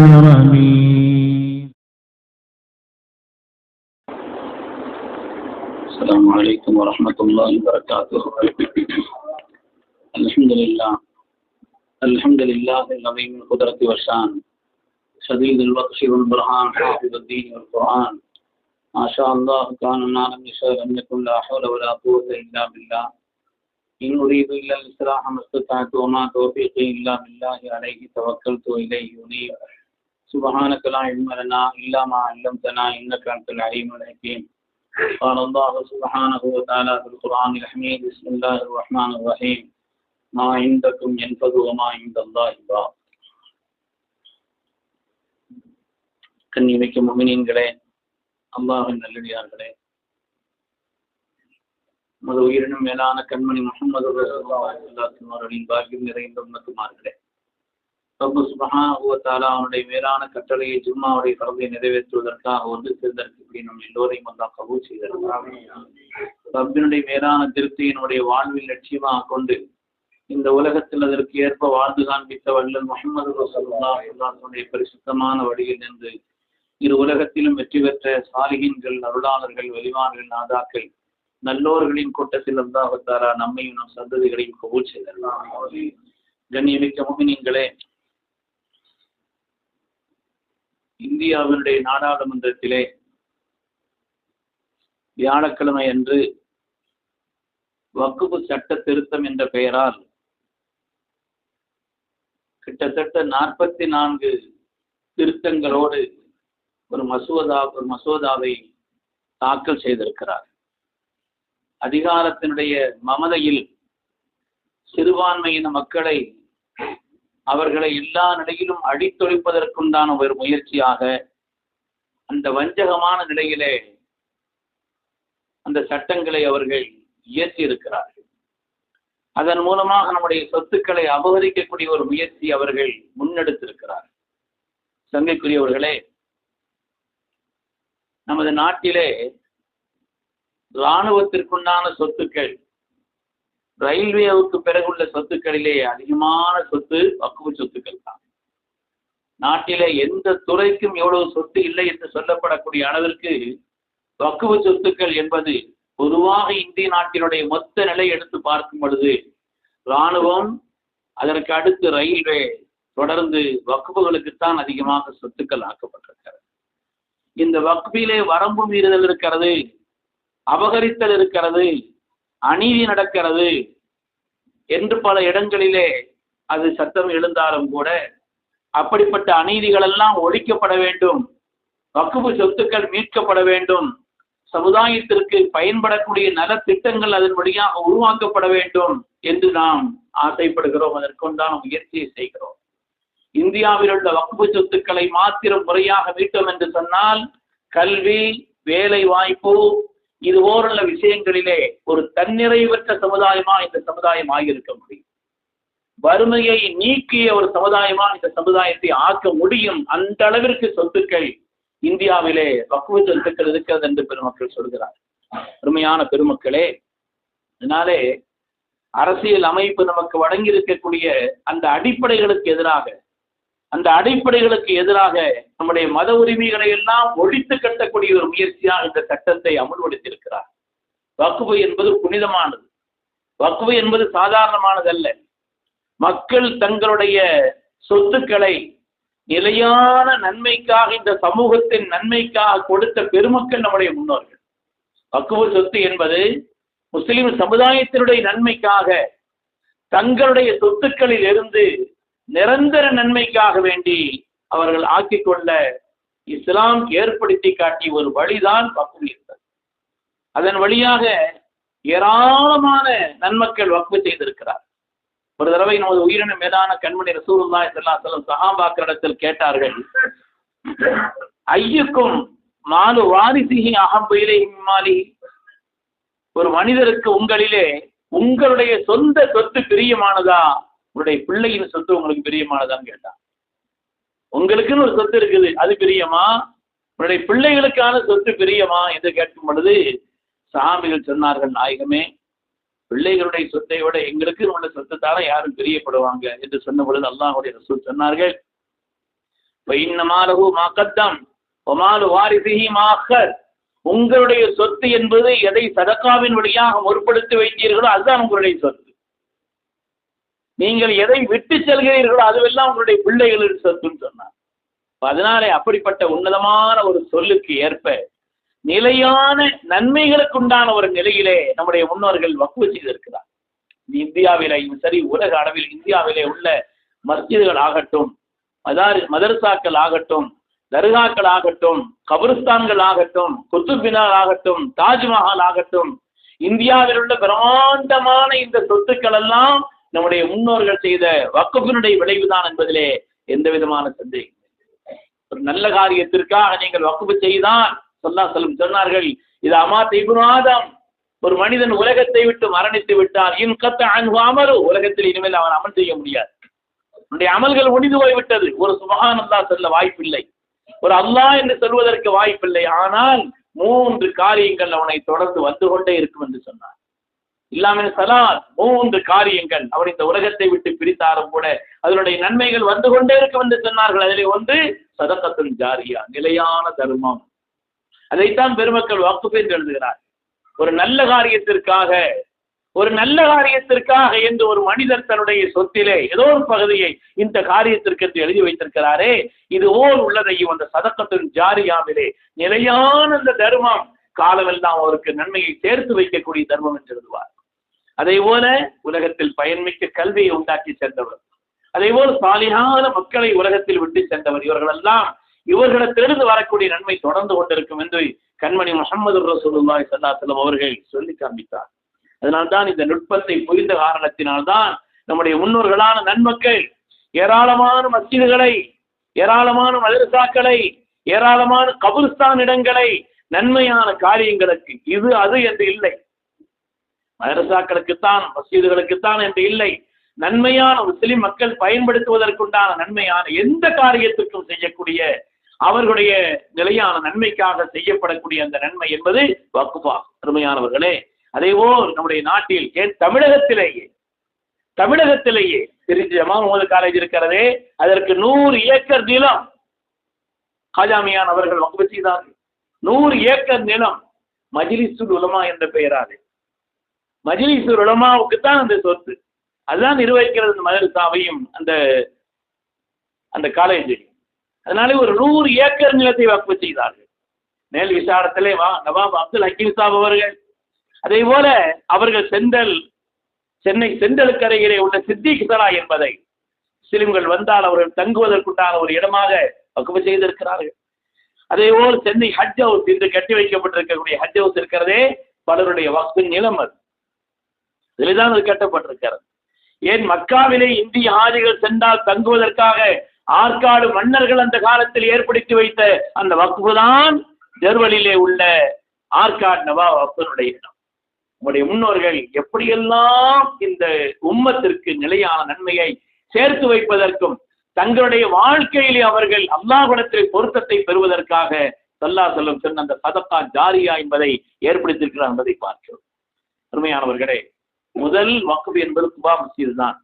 العربي السلام عليكم ورحمة الله وبركاته. الحمد لله. الحمد لله العظيم القدرة والشان شديد البطش والبرهان حافظ الدين والقرآن. ما شاء الله كان ما لم يشاء لم يكن لا حول ولا قوة إلا بالله. إن أريد إلا الإصلاح ما استطعت وما توفيقي إلا بالله عليه توكلت وإليه أنيب. سبحانك لا علم لنا إلا ما علمتنا إنك أنت العليم الحكيم قال الله سبحانه وتعالى في القرآن الحميد بسم الله الرحمن الرحيم ما عندكم ينفذ وما عند الله باق கண்ணியமிக்க முமினீன்களே அல்லாஹின் நல்லடியார்களே நமது உயிரினும் மேலான கண்மணி முகமது அவர்களின் பாக்கியம் நிறைந்த உன்னத்துமார்களே ரப்பு சுபஹானஹு அவனுடைய மேலான கட்டளையை ஜும்மாவுடைய கடமையை நிறைவேற்றுவதற்காக ஒன்று சேர்ந்தற்கு நம் எல்லோரையும் அல்லாஹ் கபூல் செய்திருக்கிறார் ரப்பினுடைய மேலான திருப்தியினுடைய வாழ்வில் லட்சியமாக கொண்டு இந்த உலகத்தில் அதற்கு ஏற்ப வாழ்ந்து காண்பித்த வல்லல் முகமது ரசூலுல்லாஹினுடைய பரிசுத்தமான வழியில் நின்று இரு உலகத்திலும் வெற்றி பெற்ற சாலிகின்கள் அருளாளர்கள் வெளிவான்கள் நாதாக்கள் நல்லோர்களின் கூட்டத்தில் அல்லாஹாரா நம்மையும் நம் சந்ததிகளையும் கபூல் செய்திருக்கிறார் கண்ணியமிக்க முகினீங்களே இந்தியாவினுடைய நாடாளுமன்றத்திலே வியாழக்கிழமை அன்று வக்குப்பு சட்ட திருத்தம் என்ற பெயரால் கிட்டத்தட்ட நாற்பத்தி நான்கு திருத்தங்களோடு ஒரு மசோதா ஒரு மசோதாவை தாக்கல் செய்திருக்கிறார். அதிகாரத்தினுடைய மமதையில் சிறுபான்மையின மக்களை அவர்களை எல்லா நிலையிலும் அடித்தொழிப்பதற்குண்டான ஒரு முயற்சியாக அந்த வஞ்சகமான நிலையிலே அந்த சட்டங்களை அவர்கள் இயற்றியிருக்கிறார்கள். அதன் மூலமாக நம்முடைய சொத்துக்களை அபகரிக்கக்கூடிய ஒரு முயற்சி அவர்கள் முன்னெடுத்திருக்கிறார்கள். சங்கைக்குரியவர்களே நமது நாட்டிலே இராணுவத்திற்குண்டான சொத்துக்கள் ரயில்வேவுக்கு பிறகுள்ள சொத்துக்களிலே அதிகமான சொத்து வக்குவு சொத்துக்கள் தான். நாட்டில எந்த துறைக்கும் எவ்வளவு சொத்து இல்லை என்று சொல்லப்படக்கூடிய அளவிற்கு வக்குவு சொத்துக்கள் என்பது பொதுவாக இந்திய நாட்டினுடைய மொத்த நிலை எடுத்து பார்க்கும் பொழுது இராணுவம் அதற்கு அடுத்து ரயில்வே தொடர்ந்து வக்குப்புகளுக்குத்தான் அதிகமாக சொத்துக்கள் ஆக்கப்பட்டிருக்கிறது. இந்த வக்குப்பிலே வரம்பு மீறுதல் இருக்கிறது அபகரித்தல் இருக்கிறது அநீதி நடக்கிறது என்று பல இடங்களிலே அது சத்தம் எழுந்தாலும் கூட அப்படிப்பட்ட அநீதிகளெல்லாம் ஒழிக்கப்பட வேண்டும். வக்குப்பு சொத்துக்கள் மீட்கப்பட வேண்டும். சமுதாயத்திற்கு பயன்படக்கூடிய நல திட்டங்கள் அதன் வழியாக உருவாக்கப்பட வேண்டும் என்று நாம் ஆசைப்படுகிறோம். அதற்கொண்டான முயற்சியை செய்கிறோம். இந்தியாவில் உள்ள வக்குப்பு சொத்துக்களை மாத்திரம் முறையாக மீட்டோம் என்று சொன்னால் கல்வி வேலை வாய்ப்பு இது ஓருள்ள விஷயங்களிலே ஒரு தன்னிறைவற்ற சமுதாயமா இந்த சமுதாயம் ஆகியிருக்க முடியும். வறுமையை நீக்கிய ஒரு சமுதாயமா இந்த சமுதாயத்தை ஆக்க முடியும் அந்த அளவிற்கு சொத்துக்கள் இந்தியாவிலே பக்குவ சொத்துக்கள் இருக்கிறது என்று பெருமக்கள் சொல்கிறார். அருமையான பெருமக்களே அதனாலே அரசியல் அமைப்பு நமக்கு வழங்கி இருக்கக்கூடிய அந்த அடிப்படைகளுக்கு எதிராக அந்த அடிப்படைகளுக்கு எதிராக நம்முடைய மத உரிமைகளை எல்லாம் ஒழித்து கட்டக்கூடிய ஒரு முயற்சியாக இந்த சட்டத்தை அமுல்படுத்தியிருக்கிறார். வக்குவு என்பது புனிதமானது. வக்குவு என்பது சாதாரணமானதல்ல. மக்கள் தங்களுடைய சொத்துக்களை நிலையான நன்மைக்காக இந்த சமூகத்தின் நன்மைக்காக கொடுத்த பெருமக்கள் நம்முடைய முன்னோர்கள். வக்குவு சொத்து என்பது முஸ்லிம் சமுதாயத்தினுடைய நன்மைக்காக தங்களுடைய சொத்துக்களில் இருந்து நிரந்தர நன்மைக்காக வேண்டி அவர்கள் ஆக்கிக் கொள்ள இஸ்லாம் ஏற்படுத்தி காட்டிய ஒரு வழிதான் வக்ஃபு இருந்தது அதன் வழியாக ஏராளமான நன்மக்கள் வக்கு செய்திருக்கிறார். ஒரு தடவை நமது உயிரின மேலான கண்மணி ரசூலுல்லாஹி ஸல்லல்லாஹு சொல்லும் வஸல்லம் சஹாபாக்களிடத்தில் கேட்டார்கள். ஐயுக்கும் மாலு வாரிசிகி அஹப்பு இலைஹி ஒரு மனிதருக்கு உங்களிலே உங்களுடைய சொந்த சொத்து பிரியமானதா? உங்களுடைய பிள்ளையின் சொத்து உங்களுக்கு பிரியமானதான்னு கேட்டான். உங்களுக்குன்னு ஒரு சொத்து இருக்குது அது பிரியமா? உங்களுடைய பிள்ளைகளுக்கான சொத்து பிரியமா? என்று கேட்கும் பொழுது சாமிகள் சொன்னார்கள் நாயகமே பிள்ளைகளுடைய சொத்தை விட எங்களுக்கு உள்ள சொத்து தானே யாரும் பிரியப்படுவாங்க? என்று சொன்ன பொழுது அல்லாஹுடைய ரசூல் சொன்னார்கள் உங்களுடைய சொத்து என்பது எதை சதக்காவின் வழியாக முற்படுத்தி வைத்தீர்களோ அதுதான் உங்களுடைய சொத்து. நீங்கள் எதை விட்டு செல்கிறீர்களோ அதுவெல்லாம் உங்களுடைய பிள்ளைகளின் சொத்துன்னு சொன்னார். அதனாலே அப்படிப்பட்ட உன்னதமான ஒரு சொல்லுக்கு ஏற்ப நிலையான நன்மைகளுக்கு உண்டான ஒரு நிலையிலே நம்முடைய முன்னோர்கள் வக்குவ செய்திருக்கிறார். இந்தியாவிலேயும் சரி உலக அளவில் இந்தியாவிலே உள்ள மஸ்ஜிதுகள் ஆகட்டும் மதார் மதரசாக்கள் ஆகட்டும் தர்காக்கள் ஆகட்டும் கபிரஸ்தான்கள் ஆகட்டும் குத்துபினால் ஆகட்டும் தாஜ்மஹால் ஆகட்டும் இந்தியாவில் உள்ள பிரம்மாண்டமான இந்த சொத்துக்கள் எல்லாம் நம்முடைய முன்னோர்கள் செய்த வக்குப்பினுடைய விளைவுதான் என்பதிலே எந்த விதமான சந்தேகம் ஒரு நல்ல காரியத்திற்காக நீங்கள் வக்குப்பு செய்தான் சொல்லா சொல்லும் சொன்னார்கள் இது அமா திபுநாதம் ஒரு மனிதன் உலகத்தை விட்டு மரணித்து விட்டால் இன் கத்த அன்பு உலகத்தில் இனிமேல் அவன் அமல் செய்ய முடியாது. உன்னுடைய அமல்கள் முடிந்து போய்விட்டது. ஒரு சுபகான் அல்லா சொல்ல வாய்ப்பில்லை. ஒரு அல்லாஹ் என்று சொல்வதற்கு வாய்ப்பில்லை. ஆனால் மூன்று காரியங்கள் அவனை தொடர்ந்து வந்து கொண்டே இருக்கும் என்று சொன்னார். இல்லாமல் சலாத் மூன்று காரியங்கள் அவர் இந்த உலகத்தை விட்டு பிரித்தாரும் கூட அதனுடைய நன்மைகள் வந்து கொண்டே இருக்கும் என்று சொன்னார்கள். அதிலே ஒன்று சதக்கத்துல் ஜாரியா நிலையான தர்மம். அதைத்தான் பெருமக்கள் வக்குப் என்று எழுதுகிறார். ஒரு நல்ல காரியத்திற்காக ஒரு நல்ல காரியத்திற்காக என்று ஒரு மனிதர் தன்னுடைய சொத்திலே ஏதோ ஒரு பகுதியை இந்த காரியத்திற்கு என்று எழுதி வைத்திருக்கிறாரே இது ஓர் உள்ளதையும் அந்த சதக்கத்தின் ஜாரியாவிலே நிலையான அந்த தர்மம். காலமெல்லாம் அவருக்கு நன்மையை சேர்த்து வைக்கக்கூடிய தர்மம் என்று எழுதுவார். அதே போல உலகத்தில் பயன்மிக்க கல்வியை உண்டாக்கி சென்றவர். அதே போல சாலியான மக்களை உலகத்தில் விட்டு சென்றவர். இவர்களெல்லாம் இவர்களிடத்திலிருந்து வரக்கூடிய நன்மை தொடர்ந்து கொண்டிருக்கும் என்று கண்மணி முகமது ரசூலுல்லாய் சல்லாத்தலம் அவர்கள் சொல்லி காண்பித்தார். அதனால்தான் இந்த நுட்பத்தை புரிந்த காரணத்தினால்தான் நம்முடைய முன்னோர்களான நன்மக்கள் ஏராளமான மசிதுகளை ஏராளமான மதரசாக்களை ஏராளமான கபுர்ஸ்தான் இடங்களை நன்மையான காரியங்களுக்கு இது அது என்று இல்லை. மதரசாக்களுக்குத்தான் மசீதுகளுக்குத்தான் என்று இல்லை. நன்மையான முஸ்லிம் மக்கள் பயன்படுத்துவதற்குண்டான நன்மையான எந்த காரியத்திற்கும் செய்யக்கூடிய அவர்களுடைய நிலையான நன்மைக்காக செய்யப்படக்கூடிய அந்த நன்மை என்பது வக்குபா அருமையானவர்களே அதேபோல் நம்முடைய நாட்டில் ஏன் தமிழகத்திலேயே தமிழகத்திலேயே திருச்சி ஜமா முகமது காலேஜ் இருக்கிறதே அதற்கு நூறு ஏக்கர் நிலம் காஜாமியான் அவர்கள் வகுப்பு செய்தார்கள். நூறு ஏக்கர் நிலம் மஜிலிசுல் உலமா என்ற பெயராலே. மஜிலிசுல் உலமாவுக்கு தான் அந்த சொத்து. அதுதான் நிர்வகிக்கிறது அந்த மதரசாவையும் அந்த அந்த காலேஜ் அதனால ஒரு நூறு ஏக்கர் நிலத்தை வகுப்பு செய்தார்கள். மேல் விசாரத்திலே வா நவாப் அப்துல் ஹக்கீம் சாப் அவர்கள். அதே போல அவர்கள் செந்தல் சென்னை செந்தலுக்கரையிலே உள்ள சித்திக் சரா என்பதை முஸ்லிம்கள் வந்தால் அவர்கள் தங்குவதற்குண்டான ஒரு இடமாக வகுப்பு செய்திருக்கிறார்கள். அதே போல் சென்னை ஹஜ் ஹவுஸ் இன்று கட்டி வைக்கப்பட்டிருக்கக்கூடிய ஹஜ் ஹவுஸ் இருக்கிறதே பலருடைய வக்பின் நிலம் அது. இதில்தான் அது கட்டப்பட்டிருக்கிறது ஏன் மக்காவிலே இந்திய ஆதிகள் சென்றால் தங்குவதற்காக ஆற்காடு மன்னர்கள் அந்த காலத்தில் ஏற்படுத்தி வைத்த அந்த வக்பு தான் ஜெர்வலிலே உள்ள ஆற்காடு நவா வக்பனுடைய இடம். நம்முடைய முன்னோர்கள் எப்படியெல்லாம் இந்த உம்மத்திற்கு நிலையான நன்மையை சேர்த்து வைப்பதற்கும் தங்களுடைய வாழ்க்கையிலே அவர்கள் அல்லாஹ்விடத்தில் பொருத்தத்தை பெறுவதற்காக சல்லா செல்லும் சொன்ன அந்த சதத்தான் ஜாரியா என்பதை ஏற்படுத்தியிருக்கிறார் என்பதை பார்க்கிறோம். அருமையானவர்களே முதல் வக்குப் என்பது குபா மசீது தான்.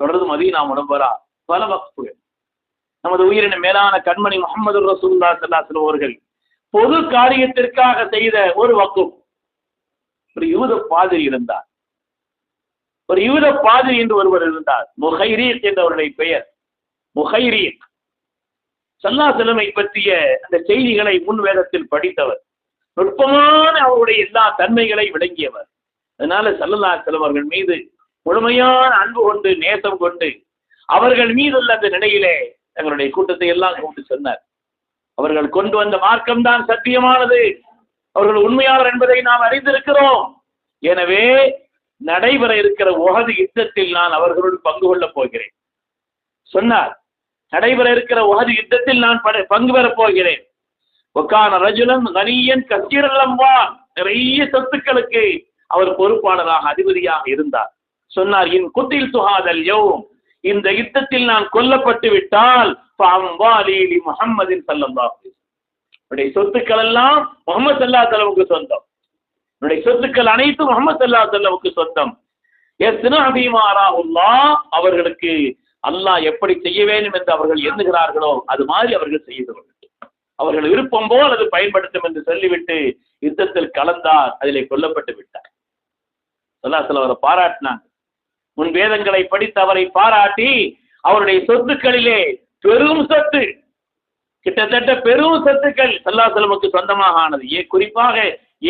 தொடர்ந்து மதீனா முடம்பரா பல வக்குப்புகள் நமது உயிரின மேலான கண்மணி முகமது ரசூல்லா சல்லா அவர்கள் பொது காரியத்திற்காக செய்த ஒரு வக்குப் ஒரு யூத பாதிரி இருந்தார். ஒரு யூத பாதிரி என்று ஒருவர் இருந்தார். முஹைரீத் என்றவருடைய பெயர். முஹைரீத் சல்லா செலமை பற்றிய அந்த செய்திகளை முன் வேதத்தில் படித்தவர். நுட்பமான அவருடைய எல்லா தன்மைகளை விளங்கியவர். அதனால சல்லல்லா செலவர்கள் மீது முழுமையான அன்பு கொண்டு நேசம் கொண்டு அவர்கள் மீதுள்ள அந்த நிலையிலே தங்களுடைய கூட்டத்தை எல்லாம் கூப்பிட்டு சொன்னார். அவர்கள் கொண்டு வந்த மார்க்கம்தான் சத்தியமானது. அவர்கள் உண்மையாளர் என்பதை நாம் அறிந்திருக்கிறோம். எனவே நடைபெற இருக்கிற உகது யுத்தத்தில் நான் அவர்களுடன் பங்கு கொள்ளப் போகிறேன். சொன்னார் நடைபெற இருக்கிற உகது யுத்தத்தில் நான் பங்கு பெறப் போகிறேன். ஒக்கான ரஜுலன் கனியன் கசீரல்லம்பா நிறைய சொத்துக்களுக்கு அவர் பொறுப்பாளராக அதிபதியாக இருந்தார். சொன்னார் இன் குத்தில் சுகாதல் யோ இந்த யுத்தத்தில் நான் கொல்லப்பட்டு விட்டால் ஃபஅம்வாலி முஹம்மதின் ஸல்லல்லாஹு என்னுடைய சொத்துக்கள் எல்லாம் முகமது சல்லா தலவுக்கு சொந்தம். என்னுடைய சொத்துக்கள் அனைத்தும் முகமது சல்லா தலவுக்கு சொந்தம். அவர்களுக்கு அல்லாஹ் எப்படி செய்ய வேண்டும் என்று அவர்கள் எண்ணுகிறார்களோ அது மாதிரி அவர்கள் செய்து அவர்கள் விருப்பம் போல் அது பயன்படுத்தும் என்று சொல்லிவிட்டு யுத்தத்தில் கலந்தார் அதிலே கொல்லப்பட்டு விட்டார். சொல்லாசல் அவரை பாராட்டினாங்க. உன் வேதங்களை படித்து அவரை பாராட்டி அவருடைய சொத்துக்களிலே பெரும் சொத்து கிட்டத்தட்ட பெரும் சொத்துக்கள் சல்லாசலமுக்கு சொந்தமாக ஆனது. ஏ குறிப்பாக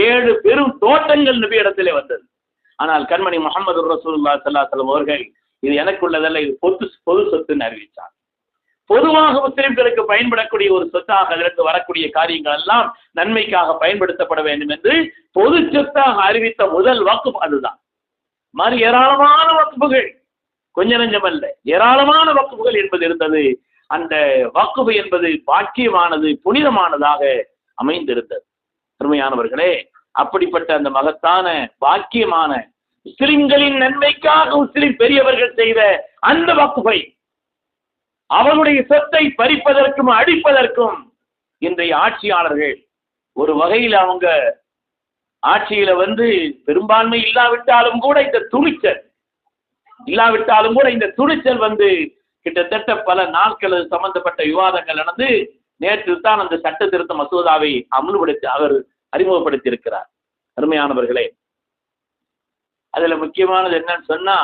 ஏழு பெரும் தோட்டங்கள் நபி இடத்திலே வந்தது. ஆனால் கண்மணி முகமது ரசூல்லா சல்லாசலம் அவர்கள் இது எனக்குள்ளதல்ல இது பொது பொது சொத்துன்னு அறிவித்தார் பொதுவாக முஸ்லிம்களுக்கு பயன்படக்கூடிய ஒரு சொத்தாக அதிலிருந்து வரக்கூடிய காரியங்கள் எல்லாம் நன்மைக்காக பயன்படுத்தப்பட வேண்டும் என்று பொது சொத்தாக அறிவித்த முதல் வாக்கு அதுதான். மாதிரி ஏராளமான வகுப்புகள் கொஞ்ச நஞ்சம் அல்ல. ஏராளமான வகுப்புகள் என்பது இருந்தது. அந்த வக்குவு என்பது பாக்கியமானது புனிதமானதாக அமைந்திருந்தது. பெருமையானவர்களே அப்படிப்பட்ட அந்த மகத்தான பாக்கியமான முஸ்லிம்களின் நன்மைக்காக முஸ்லிம் பெரியவர்கள் செய்த அந்த வக்குவை அவனுடைய சொத்தை பறிப்பதற்கும் அடிப்பதற்கும் இன்றைய ஆட்சியாளர்கள் ஒரு வகையில் அவங்க ஆட்சியில வந்து பெரும்பான்மை இல்லாவிட்டாலும் கூட இந்த துணிச்சல் இல்லாவிட்டாலும் கூட இந்த துணிச்சல் வந்து கிட்டத்தட்ட பல நாட்கள் சம்பந்தப்பட்ட விவாதங்கள் நடந்து நேற்று தான் அந்த சட்ட திருத்த மசோதாவை அமல்படுத்தி அவர் அறிமுகப்படுத்தி இருக்கிறார் அருமையானவர்களே அதுல முக்கியமானது என்னன்னு சொன்னா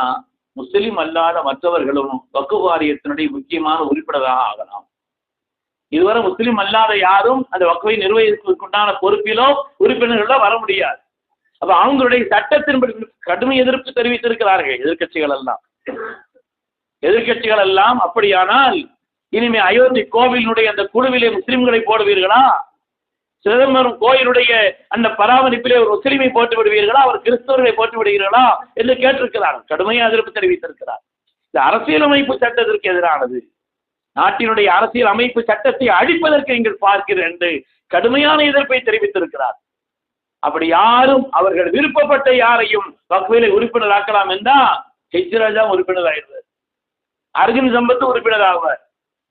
முஸ்லிம் அல்லாத மற்றவர்களும் வக்கு வாரியத்தினுடைய முக்கியமான உறுப்பினராக ஆகலாம். இதுவரை முஸ்லிம் அல்லாத யாரும் அந்த வக்குவை நிர்வகிப்பதற்குண்டான பொறுப்பிலோ உறுப்பினர்களோ வர முடியாது. அப்ப அவங்களுடைய சட்டத்தின்படி கடுமை எதிர்ப்பு தெரிவித்திருக்கிறார்கள் எதிர்க்கட்சிகள் எல்லாம். எதிர்கட்சிகள் எல்லாம் அப்படியானால் இனிமே அயோத்தி கோவிலினுடைய அந்த குழுவிலே முஸ்லிம்களை போடுவீர்களா? சிதம்பரம் கோயிலுடைய அந்த பராமரிப்பிலே ஒரு முஸ்லீமை போட்டு விடுவீர்களா? அவர் கிறிஸ்தவர்களை போட்டு விடுவீர்களா என்று கேட்டிருக்கிறார். கடுமையாக எதிர்ப்பு தெரிவித்திருக்கிறார். இந்த அரசியலமைப்பு சட்டத்திற்கு எதிரானது. நாட்டினுடைய அரசியல் அமைப்பு சட்டத்தை அழிப்பதற்கு நீங்கள் பார்க்கிறேன் என்று கடுமையான எதிர்ப்பை தெரிவித்திருக்கிறார். அப்படி யாரும் அவர்கள் விருப்பப்பட்ட யாரையும் வக்ஃபீலை உறுப்பினர் ஆக்கலாம் என்றா ஹெச்ராஜா உறுப்பினர் ஆயிடுவார். அர்ஜுன் சம்பத்து உறுப்பினர் ஆவார்.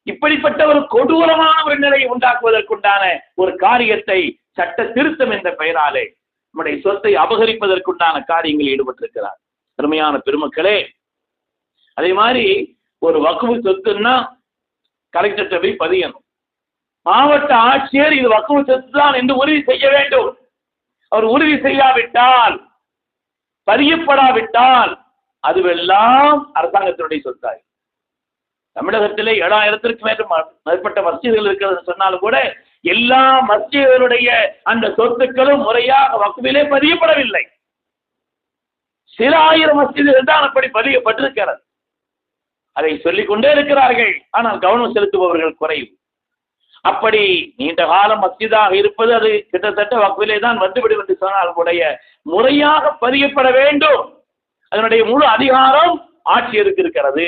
இப்படிப்பட்ட ஒரு கொடூரமான ஒரு நிலையை உண்டாக்குவதற்குண்டான ஒரு காரியத்தை சட்ட திருத்தம் என்ற பெயராலே நம்முடைய சொத்தை அபகரிப்பதற்குண்டான காரியங்களில் ஈடுபட்டிருக்கிறார். அருமையான பெருமக்களே அதே மாதிரி ஒரு வக்குவு சொத்துன்னா கலெக்டர்கிட்ட போய் பதியணும். மாவட்ட ஆட்சியர் இது வக்குவு சொத்து தான் என்று உறுதி செய்ய வேண்டும். அவர் உறுதி செய்யாவிட்டால் பதியப்படாவிட்டால் அதுவெல்லாம் அரசாங்கத்தினுடைய சொத்தாய் தமிழகத்தில் ஏழாயிரத்திற்கு மேற்ப மேற்பட்ட மஸ்ஜிதுகள் இருக்கிறது சொன்னாலும் கூட எல்லா மஸ்ஜிதுகளுடைய அந்த சொத்துக்களும் முறையாக வக்குவிலே பதியப்படவில்லை. சில ஆயிரம் மஸ்ஜிதுகள் தான் அப்படி பதியப்பட்டிருக்கிறது. அதை சொல்லிக்கொண்டே இருக்கிறார்கள். ஆனால் கவனம் செலுத்துபவர்கள் குறையும் அப்படி நீண்ட காலம் மஸ்ஜிதாக இருப்பது அது கிட்டத்தட்ட வக்குவிலே தான் வந்துவிடும் என்று சொன்னால் உடைய முறையாக பதியப்பட வேண்டும். அதனுடைய முழு அதிகாரம் ஆட்சியருக்கு இருக்கிறது?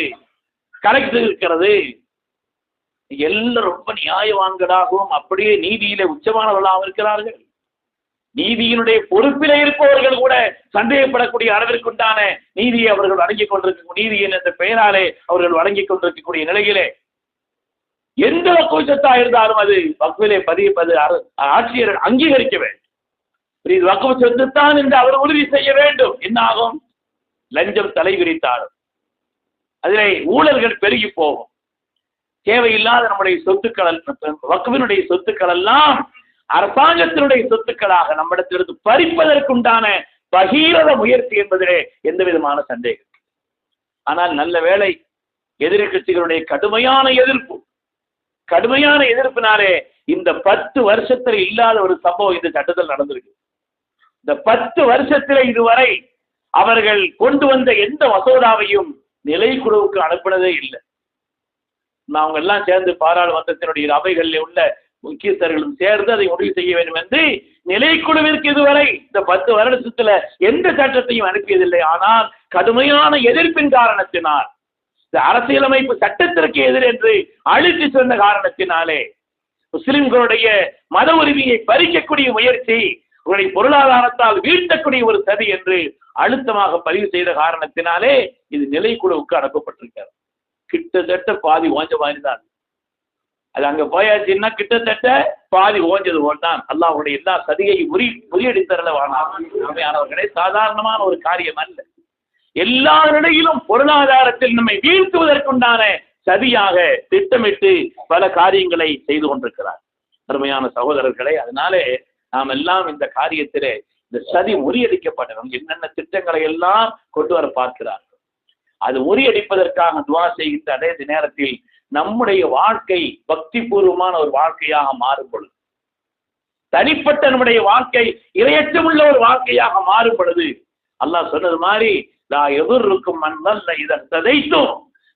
கலெக்டர் இருக்கிறது. எல்லாம் ரொம்ப நியாயவான்களாகவும் அப்படியே நீதியிலே உச்சமானவர்களாகவும் இருக்கிறார்கள். நீதியினுடைய பொறுப்பிலே இருப்பவர்கள் கூட சந்தேகப்படக்கூடிய அளவிற்குண்டான நீதியை அவர்கள் வழங்கிக் கொண்டிருக்க நீதியின் என்ற பெயராலே அவர்கள் வழங்கிக் கொண்டிருக்கக்கூடிய நிலையிலே எந்த வக்குவச்சத்தா இருந்தாலும் அது வக்குவிலே பதியப்பது ஆட்சியர் அங்கீகரிக்க வேண்டும். இது வக்குவ சொத்துத்தான் என்று அவர் உறுதி செய்ய வேண்டும். என்ன ஆகும் லஞ்சம் தலை விரித்தாலும். அதிலே ஊழல்கள் பெருகி போகும். தேவையில்லாத நம்முடைய சொத்துக்கள் வக்குவினுடைய சொத்துக்கள் எல்லாம் அரசாங்கத்தினுடைய சொத்துக்களாக நம்மிடத்திலிருந்து பறிப்பதற்குண்டான பகீரத முயற்சி என்பதிலே எந்த விதமான சந்தேகம் ஆனால் நல்ல வேளை எதிர்க்கட்சிகளுடைய கடுமையான எதிர்ப்பு கடுமையான எதிர்ப்பினாலே இந்த பத்து வருஷத்துல இல்லாத ஒரு சம்பவம் இந்த சட்டத்தில் நடந்திருக்கு. இந்த பத்து வருஷத்துல இதுவரை அவர்கள் கொண்டு வந்த எந்த மசோதாவையும் நிலைக்குழுவுக்கு அனுப்பினதே இல்லை. அவங்க எல்லாம் சேர்ந்து பாராளுமன்றத்தினுடைய அவைகளில் உள்ள முக்கியஸ்தர்களும் சேர்ந்து அதை முடிவு செய்ய வேண்டும் என்று நிலைக்குழுவிற்கு இதுவரை இந்த பத்து வருடத்துல எந்த சட்டத்தையும் அனுப்பியதில்லை. ஆனால் கடுமையான எதிர்ப்பின் காரணத்தினால் இந்த அரசியலமைப்பு சட்டத்திற்கு எதிர் என்று அழித்து சொன்ன காரணத்தினாலே முஸ்லிம்களுடைய மத உரிமையை பறிக்கக்கூடிய முயற்சி உங்களுடைய பொருளாதாரத்தால் வீழ்த்தக்கூடிய ஒரு சதி என்று அழுத்தமாக பதிவு செய்த காரணத்தினாலே இது நிலைக்குழுவுக்கு அனுப்பப்பட்டிருக்கிறது. கிட்டத்தட்ட பாதி ஓஞ்ச மாதிரி தான். அது அங்க போயாச்சுன்னா கிட்டத்தட்ட பாதி ஓஞ்சது போல் தான். அல்லாஹ்வுடைய எல்லா சதியை முறி முறியடித்தரல வானானவர்களே சாதாரணமான ஒரு காரியம் அல்ல. எல்லா நிலையிலும் பொருளாதாரத்தில் நம்மை வீழ்த்துவதற்குண்டான சதியாக திட்டமிட்டு பல காரியங்களை செய்து கொண்டிருக்கிறார். அருமையான சகோதரர்களே அதனாலே நாம் எல்லாம் இந்த காரியத்திலே இந்த சதி முறியடிக்கப்படணும் என்னென்ன திட்டங்களை எல்லாம் கொண்டு வர பார்க்கிறார்கள்? அது முறியடிப்பதற்காக துவா செய்கின்ற அதே நேரத்தில் நம்முடைய வாழ்க்கை பக்தி பூர்வமான ஒரு வாழ்க்கையாக மாறும் பொழுது தனிப்பட்ட நம்முடைய வாழ்க்கை இரையற்றமுள்ள ஒரு வாழ்க்கையாக மாறும் பொழுது அல்லாஹ் சொன்னது மாதிரி நான் எதிர்க்கும் மண்ணல்ல இதன் சதைத்தும்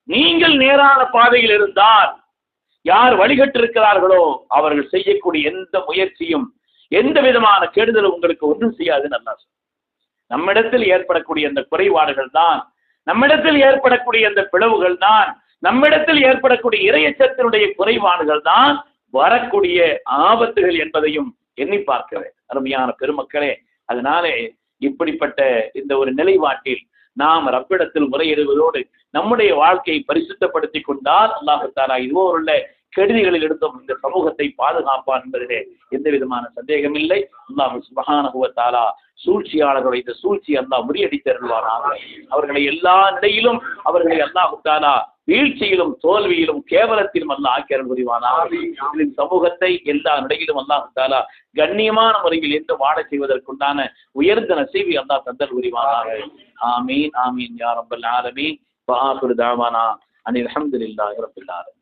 நீங்கள் நேரான பாதையில் இருந்தால் யார் வழிகட்டிருக்கிறார்களோ அவர்கள் செய்யக்கூடிய எந்த முயற்சியும் எந்த விதமான கெடுதல் உங்களுக்கு ஒன்றும் செய்யாதுன்னு நல்லா சொல்றார். நம்மிடத்தில் ஏற்படக்கூடிய அந்த குறைபாடுகள் தான் நம்மிடத்தில் ஏற்படக்கூடிய அந்த பிளவுகள் தான் நம்மிடத்தில் ஏற்படக்கூடிய இரையச்சத்தினுடைய குறைபாடுகள் தான் வரக்கூடிய ஆபத்துகள் என்பதையும் எண்ணி பார்க்கிறேன் அருமையான பெருமக்களே அதனாலே இப்படிப்பட்ட இந்த ஒரு நிலைப்பாட்டில் நாம் ரப்பிடத்தில் முறையிடுவதோடு நம்முடைய வாழ்க்கையை பரிசுத்தப்படுத்தி கொண்டால் அல்லாஹு தாலா இதுவோ உள்ள கெடுதிகளில் இருந்தும் இந்த சமூகத்தை பாதுகாப்பான் என்பதிலே எந்த விதமான சந்தேகம் இல்லை. அல்லாஹ் சூழ்ச்சியாளர்களை இந்த சூழ்ச்சி அல்லாஹ் முறியடித்தருள்வானாக. அவர்களை எல்லா நிலையிலும் அவர்களை அல்லாஹுத்தாலா வீழ்ச்சியிலும் தோல்வியிலும் கேவலத்திலும் அல்ல ஆக்கியர்கள் புரிவானாக. இதில் சமூகத்தை எல்லா நிலையிலும் அல்லாஹுத்தாலா கண்ணியமான முறையில் என்று வாழச் செய்வதற்குண்டான உயர்ந்த நசீவி அல்லாஹ் தந்தல் புரிவானாக. ஆமீன் ஆமீன் யார் ரப்பல் ஆலமீன். வஆஃபிரு தாவானா. அனில் அல்ஹம்துலில்லாஹி ரப்பில் ஆலமீன்.